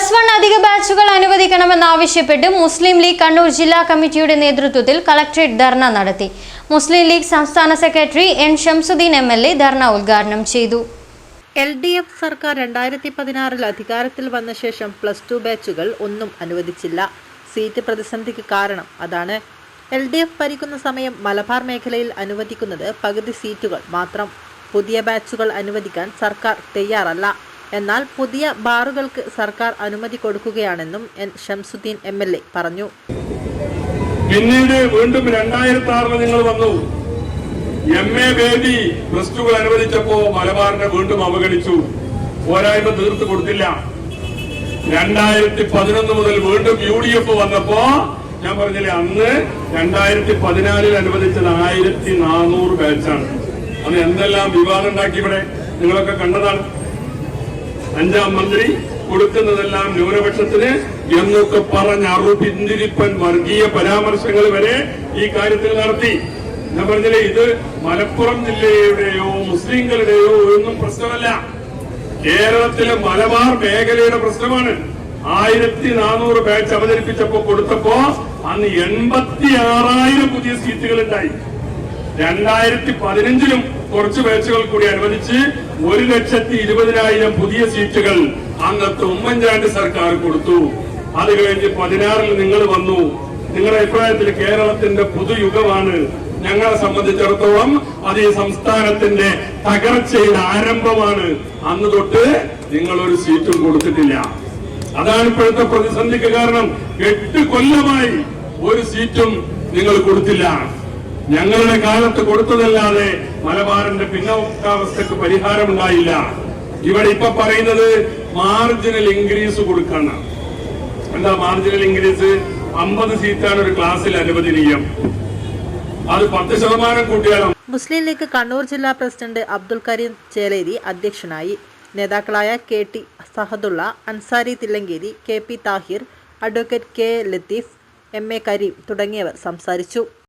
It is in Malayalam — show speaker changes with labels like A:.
A: പ്ലസ് വൺ അധിക ബാച്ചുകൾ അനുവദിക്കണമെന്നാവശ്യപ്പെട്ട് മുസ്ലിം ലീഗ് കണ്ണൂർ ജില്ലാ കമ്മിറ്റിയുടെ നേതൃത്വത്തിൽ കളക്ടറേറ്റ് ധർണ നടത്തി. മുസ്ലിം ലീഗ് സംസ്ഥാന secretary N Shamsuddin M L A ധർണ ഉദ്ഘാടനം ചെയ്തു.
B: എൽ ഡി എഫ് സർക്കാർ രണ്ടായിരത്തി പതിനാറിൽ അധികാരത്തിൽ വന്ന ശേഷം പ്ലസ് ടു ബാച്ചുകൾ ഒന്നും അനുവദിച്ചില്ല. സീറ്റ് പ്രതിസന്ധിക്ക് കാരണം അതാണ്. എൽ ഡി എഫ് ഭരിക്കുന്ന സമയം മലബാർ മേഖലയിൽ അനുവദിക്കുന്നത് പകുതി സീറ്റുകൾ മാത്രം. പുതിയ ബാച്ചുകൾ അനുവദിക്കാൻ സർക്കാർ തയ്യാറല്ല. എന്നാൽ പുതിയ ബാറുകൾക്ക് സർക്കാർ അനുമതി കൊടുക്കുകയാണെന്നും N Shamsuddin M L A പറഞ്ഞു.
C: പിന്നീട് വീണ്ടും രണ്ടായിരത്തി ആറിൽ നിങ്ങൾ വന്നു. എം എ ബേബി ബ്രസ്റ്റുകൾ അനുവദിച്ചപ്പോ മലബാറിനെ വീണ്ടും അവഗണിച്ചു. പോരായ്മ തീർത്തു കൊടുത്തില്ല. രണ്ടായിരത്തി പതിനൊന്ന് മുതൽ വീണ്ടും യു ഡി എഫ് വന്നപ്പോ ഞാൻ പറഞ്ഞില്ലേ അന്ന് രണ്ടായിരത്തി പതിനാലിൽ അനുവദിച്ചത് ആയിരത്തി നാനൂറ് ബാച്ചാണ്. അന്ന് എന്തെല്ലാം വിവാദം ഉണ്ടാക്കി ഇവിടെ? നിങ്ങളൊക്കെ കണ്ടതാണ്. അഞ്ചാം മന്ത്രി കൊടുക്കുന്നതെല്ലാം ന്യൂനപക്ഷത്തിന് എന്നൊക്കെ പറഞ്ഞ അറുപിന്തിരിപ്പൻ വർഗീയ പരാമർശങ്ങൾ വരെ ഈ കാര്യത്തിൽ നടത്തി. ഞാൻ പറഞ്ഞില്ലേ ഇത് മലപ്പുറം ജില്ലയുടെയോ മുസ്ലിങ്ങളുടെയോ ഒന്നും പ്രശ്നമല്ല. കേരളത്തിലെ മലബാർ മേഖലയുടെ പ്രശ്നമാണ്. ആയിരത്തി നാനൂറ് ബാച്ച് അവതരിപ്പിച്ചപ്പോ കൊടുത്തപ്പോ അന്ന് എൺപത്തി ആറായിരം പുതിയ സീറ്റുകൾ ഉണ്ടായി. രണ്ടായിരത്തി പതിനഞ്ചിലും കുറച്ച് ബാച്ചുകൾ കൂടി അനുവദിച്ച് ഒരു ലക്ഷത്തി ഇരുപതിനായിരം പുതിയ സീറ്റുകൾ അന്നത്തെ ഉമ്മൻചാണ്ടി സർക്കാർ കൊടുത്തു. അത് കഴിഞ്ഞ് പതിനാറിൽ നിങ്ങൾ വന്നു. നിങ്ങളുടെ അഭിപ്രായത്തിൽ കേരളത്തിന്റെ പുതുയുഗമാണ്. ഞങ്ങളെ സംബന്ധിച്ചിടത്തോളം അത് ഈ സംസ്ഥാനത്തിന്റെ തകർച്ചയുടെ ആരംഭമാണ്. അന്ന് തൊട്ട് നിങ്ങൾ ഒരു സീറ്റും കൊടുത്തിട്ടില്ല. അതാണ് ഇപ്പോഴത്തെ പ്രതിസന്ധിക്ക് കാരണം. എട്ട് കൊല്ലമായി ഒരു സീറ്റും നിങ്ങൾ കൊടുത്തില്ല. ഞങ്ങളുടെ കാലത്ത് കൊടുത്തതല്ലാതെ മലബാറിന്റെ പിന്നോക്കാവസ്ഥക്ക് പരിഹാരമുണ്ടായില്ല. ഇവിടെ ഇപ്പൊ പറയുന്നത് മാർജിനൽ ഇൻക്രീസ് കൊടുക്കണം. എന്താ മാർജിനൽ ഇൻക്രീസ് അമ്പത് സീറ്റാണ് ഒരു ക്ലാസ്സിൽ അനുവദനീയം അത് പത്ത് ശതമാനം കൂട്ടിയാലും?
B: മുസ്ലിം ലീഗ് കണ്ണൂർ ജില്ലാ പ്രസിഡന്റ് അബ്ദുൽ കരീം ചേലേരി അധ്യക്ഷനായി. നേതാക്കളായ K T Sahadulla Ansari Thillankeri K P Thahir advocate K Latheef M A Kareem തുടങ്ങിയവർ സംസാരിച്ചു.